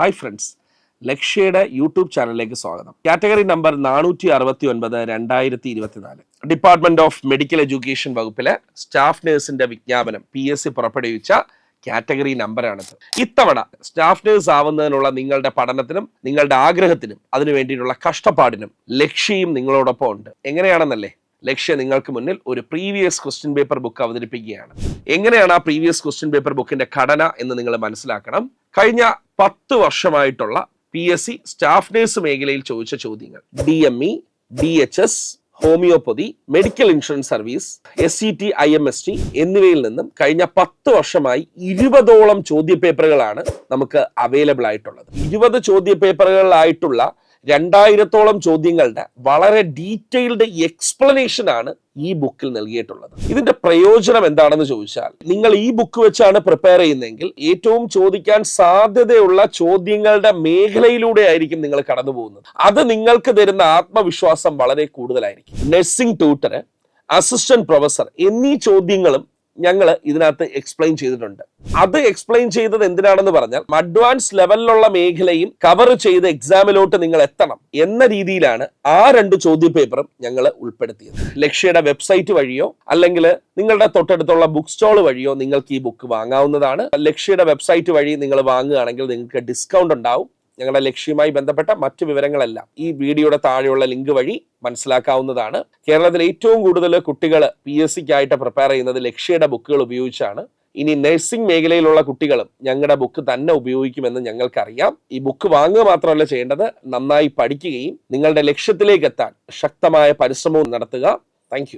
Hi friends ലക്ഷ്യയുടെ YouTube ചാനലിലേക്ക് സ്വാഗതം. Category number നാനൂറ്റി അറുപത്തി ഒൻപത് രണ്ടായിരത്തി ഇരുപത്തിനാല് ഡിപ്പാർട്ട്മെന്റ് ഓഫ് മെഡിക്കൽ എഡ്യൂക്കേഷൻ വകുപ്പിലെ സ്റ്റാഫ് നഴ്സിന്റെ വിജ്ഞാപനം പി എസ് സി പുറപ്പെടുവിച്ച കാറ്റഗറി നമ്പറാണിത് ഇത്തവണ സ്റ്റാഫ് നഴ്സ് ആവുന്നതിനുള്ള നിങ്ങളുടെ പഠനത്തിനും നിങ്ങളുടെ ആഗ്രഹത്തിനും അതിനു വേണ്ടിയിട്ടുള്ള കഷ്ടപ്പാടിനും ലക്ഷ്യയും നിങ്ങളോടൊപ്പം ഉണ്ട്. എങ്ങനെയാണെന്നല്ലേ? ലക്ഷ്യം നിങ്ങൾക്ക് മുന്നിൽ ഒരു പ്രീവിയസ് ക്വസ്റ്റ്യൻ പേപ്പർ ബുക്ക് അവതരിപ്പിക്കുകയാണ്. എങ്ങനെയാണ് ആ പ്രീവിയസ് ക്വസ്റ്റ്യൻ പേപ്പർ ബുക്കിന്റെ ഘടന എന്ന് നിങ്ങൾ മനസ്സിലാക്കണം. കഴിഞ്ഞ പത്ത് വർഷമായിട്ടുള്ള P S C staff nurse മേഖലയിൽ ചോദിച്ച ചോദ്യങ്ങൾ. D M E D H S homeopathy medical insurance service S C T I M S T എന്നിവയിൽ നിന്നും കഴിഞ്ഞ പത്ത് വർഷമായി ഇരുപതോളം ചോദ്യപേപ്പറുകളാണ് നമുക്ക് അവൈലബിൾ ആയിട്ടുള്ളത്. ഇരുപത് ചോദ്യപേപ്പറുകളായിട്ടുള്ള രണ്ടായിരത്തോളം ചോദ്യങ്ങളുടെ വളരെ ഡീറ്റെയിൽഡ് എക്സ്പ്ലനേഷൻ ആണ് ഈ ബുക്കിൽ നൽകിയിട്ടുള്ളത്. ഇതിന്റെ പ്രയോജനം എന്താണെന്ന് ചോദിച്ചാൽ നിങ്ങൾ ഈ ബുക്ക് വെച്ചാണ് പ്രിപ്പയർ ചെയ്യുന്നതെങ്കിൽ ഏറ്റവും ചോദിക്കാൻ സാധ്യതയുള്ള ചോദ്യങ്ങളുടെ മേഖലയിലൂടെ ആയിരിക്കും നിങ്ങൾ കടന്നു പോകുന്നത്. അത് നിങ്ങൾക്ക് തരുന്ന ആത്മവിശ്വാസം വളരെ കൂടുതലായിരിക്കും. നഴ്സിംഗ് ട്യൂട്ടർ അസിസ്റ്റന്റ് പ്രൊഫസർ എന്നീ ചോദ്യങ്ങളും ഞങ്ങൾ ഇതിനകത്ത് എക്സ്പ്ലെയിൻ ചെയ്തിട്ടുണ്ട്. അത് എക്സ്പ്ലെയിൻ ചെയ്തത് എന്തിനാണെന്ന് പറഞ്ഞാൽ അഡ്വാൻസ് ലെവലിലുള്ള മേഖലയും കവർ ചെയ്ത് എക്സാമിലോട്ട് നിങ്ങൾ എത്തണം എന്ന രീതിയിലാണ് ആ രണ്ട് ചോദ്യ പേപ്പറും ഞങ്ങൾ ഉൾപ്പെടുത്തിയത്. ലക്ഷ്യയുടെ വെബ്സൈറ്റ് വഴിയോ അല്ലെങ്കിൽ നിങ്ങളുടെ തൊട്ടടുത്തുള്ള ബുക്ക് സ്റ്റോൾ വഴിയോ നിങ്ങൾക്ക് ഈ ബുക്ക് വാങ്ങാവുന്നതാണ്. ലക്ഷ്യയുടെ വെബ്സൈറ്റ് വഴി നിങ്ങൾ വാങ്ങുകയാണെങ്കിൽ നിങ്ങൾക്ക് ഡിസ്കൗണ്ട് ഉണ്ടാവും. ഞങ്ങളുടെ ലക്ഷ്യവുമായി ബന്ധപ്പെട്ട മറ്റു വിവരങ്ങളെല്ലാം ഈ വീഡിയോയുടെ താഴെയുള്ള ലിങ്ക് വഴി മനസ്സിലാക്കാവുന്നതാണ്. കേരളത്തിൽ ഏറ്റവും കൂടുതൽ കുട്ടികൾ പി എസ് സിക്കായിട്ട് പ്രിപ്പയർ ചെയ്യുന്നത് ലക്ഷ്യയുടെ ബുക്കുകൾ ഉപയോഗിച്ചാണ്. ഇനി നഴ്സിംഗ് മേഖലയിലുള്ള കുട്ടികളും ഞങ്ങളുടെ ബുക്ക് തന്നെ ഉപയോഗിക്കുമെന്ന് ഞങ്ങൾക്കറിയാം. ഈ ബുക്ക് വാങ്ങുക മാത്രമല്ല ചെയ്യേണ്ടത് നന്നായി പഠിക്കുകയും നിങ്ങളുടെ ലക്ഷ്യത്തിലേക്ക് എത്താൻ ശക്തമായ പരിശ്രമവും നടത്തുക. താങ്ക്